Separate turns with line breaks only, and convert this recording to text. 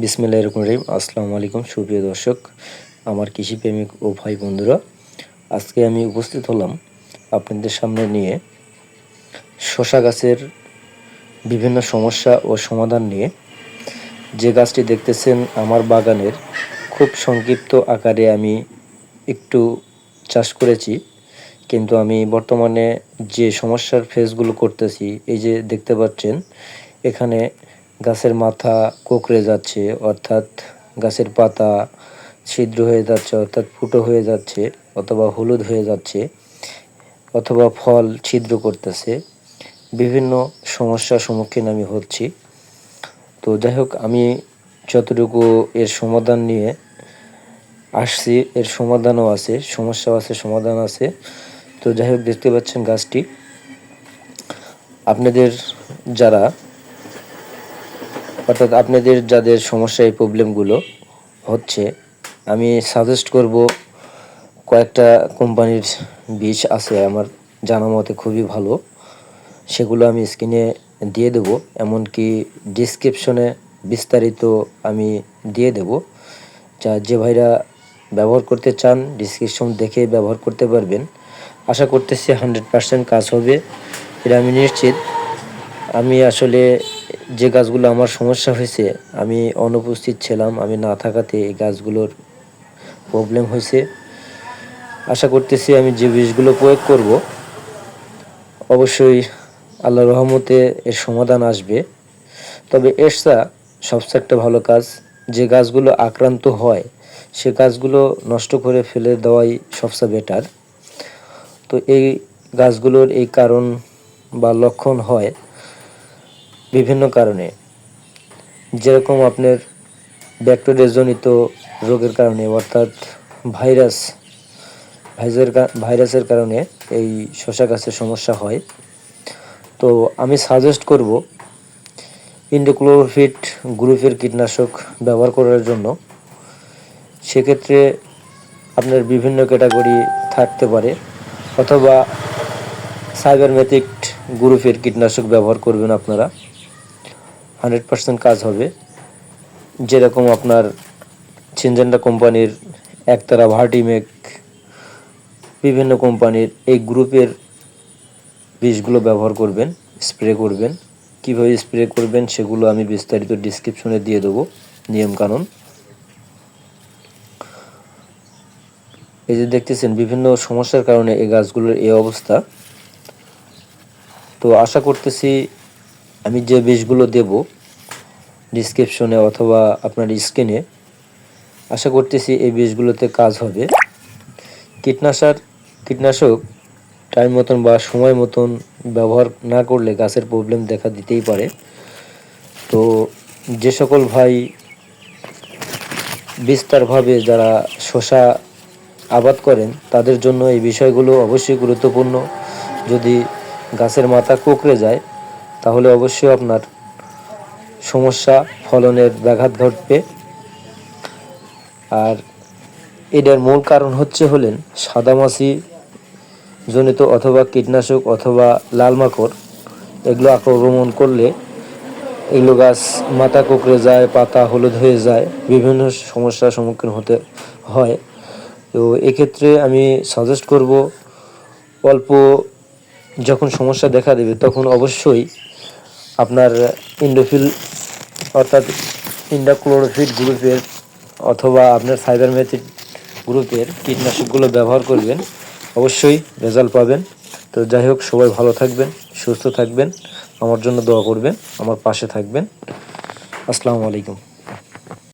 বিসমিল্লাহ রহমান রহিম। আসসালামু আলাইকুম, সুপ্রিয় দর্শক, আমার কৃষিপ্রেমিক ও ভাই বন্ধুরা। আজকে আমি উপস্থিত হলাম আপনাদের সামনে নিয়ে শশা গাছের বিভিন্ন সমস্যা ও সমাধান নিয়ে। যে গাছটি দেখতেছেন আমার বাগানের খুব সংক্ষিপ্ত আকারে আমি একটু চাষ করেছি, কিন্তু আমি বর্তমানে যে সমস্যার ফেসগুলো করতেছি, এই যে দেখতে পাচ্ছেন, এখানে গাছের মাথা কোঁকড়ে যাচ্ছে, অর্থাৎ গাছের পাতা ছিদ্র হয়ে যাচ্ছে, অর্থাৎ ফুটো হয়ে যাচ্ছে, অথবা হলুদ হয়ে যাচ্ছে, অথবা ফল ছিদ্র করতেছে। বিভিন্ন সমস্যার সম্মুখীন আমি হচ্ছি। তো যাই হোক, আমি যতটুকু এর সমাধান নিয়ে আসছি, এর সমাধানও আছে, সমস্যাও আছে, সমাধান আছে। তো যাই হোক, দেখতে পাচ্ছেন গাছটি। আপনাদের যারা অর্থাৎ আপনাদের যাদের সমস্যা এই প্রবলেমগুলো হচ্ছে, আমি সাজেস্ট করব কয়েকটা কোম্পানির বীজ আছে আমার জানা মতে খুবই ভালো, সেগুলো আমি স্ক্রিনে দিয়ে দেব, এমনকি ডিসক্রিপশনে বিস্তারিত আমি দিয়ে দেব। যা যে ভাইরা ব্যবহার করতে চান ডিসক্রিপশন দেখে ব্যবহার করতে পারবেন। আশা করতেছি হান্ড্রেড পার্সেন্ট কাজ হবে। এটা আমি নিশ্চিত। আমি আসলে যে গাছগুলো আমার সমস্যা হয়েছে, আমি অনুপস্থিত ছিলাম, আমি না থাকাতে এই গাছগুলোর প্রবলেম হয়েছে। আশা করতেছি আমি যে বিষগুলো প্রয়োগ করব, অবশ্যই আল্লাহ রহমতে এর সমাধান আসবে। তবে এরসা সবচেয়ে একটা ভালো কাজ, যে গাছগুলো আক্রান্ত হয়, সে গাছগুলো নষ্ট করে ফেলে দেওয়াই সবচেয়ে বেটার তো এই গাছগুলোর এই কারণ বা লক্ষণ হয় বিভিন্ন কারণে। যেরকম আপনার ব্যাকটেরিয়াজনিত রোগের কারণে, অর্থাৎ ভাইরাস, ভাইজের ভাইরাসের কারণে এই শশা গাছের সমস্যা হয়। তো আমি সাজেস্ট করব ইন্ডোক্লোরোফিট গ্রুপের কীটনাশক ব্যবহার করার জন্য। সেক্ষেত্রে আপনার বিভিন্ন ক্যাটাগরি থাকতে পারে, অথবা সাইবারমেথিক গ্রুপের কীটনাশক ব্যবহার করবেন আপনারা। হান্ড্রেড পার্সেন্ট কাজ হবে। যেরকম আপনার চিনজেন্ডা কোম্পানির একতারা ভার্টিমেক বিভিন্ন কোম্পানির এই গ্রুপের বীজগুলো ব্যবহার করবেন, স্প্রে করবেন। কীভাবে স্প্রে করবেন সেগুলো আমি বিস্তারিত ডিসক্রিপশনে দিয়ে দেবো, নিয়মকানুন। এই যে দেখতেছেন, বিভিন্ন সমস্যার কারণে এই গাছগুলোর এই অবস্থা। তো আশা করতেছি আমি যে বীজগুলো দেব ডিসক্রিপশনে অথবা আপনার স্ক্রিনে, আশা করতেছি এই বীজগুলোতে কাজ হবে। কীটনাশক কীটনাশক টাইম মতন বা সময় মতন ব্যবহার না করলে গাছের প্রবলেম দেখা দিতেই পারে। তো যে সকল ভাই বিস্তারভাবে যারা শশা আবাদ করেন, তাদের জন্য এই বিষয়গুলো অবশ্যই গুরুত্বপূর্ণ। যদি গাছের মাথা কুকড়ে যায় তাহলে অবশ্যই আপনার সমস্যা, ফলনের ব্যাঘাত ঘটবে। আর এটার মূল কারণ হচ্ছে হলেন সাদামাছি জনিত অথবা কীটনাশক অথবা লাল মাকড়। এগুলো আক্রমণ করলে এগুলো গাছ মাথা কুকড়ে যায়, পাতা হলুদ হয়ে যায়, বিভিন্ন সমস্যার সম্মুখীন হতে হয়। তো এক্ষেত্রে আমি সাজেস্ট করব, অল্প যখন সমস্যা দেখা দেবে তখন অবশ্যই আপনার ইন্ডোফিল, অর্থাৎ ইন্ডাক্লোরোফিট গ্রুপের অথবা আপনার সাইবারমেথিক গ্রুপের কীটনাশকগুলো ব্যবহার করবেন। অবশ্যই রেজাল্ট পাবেন। তো যাই হোক, সবাই ভালো থাকবেন, সুস্থ থাকবেন। আমার জন্য দোয়া করবেন, আমার পাশে থাকবেন। আসসালামু আলাইকুম।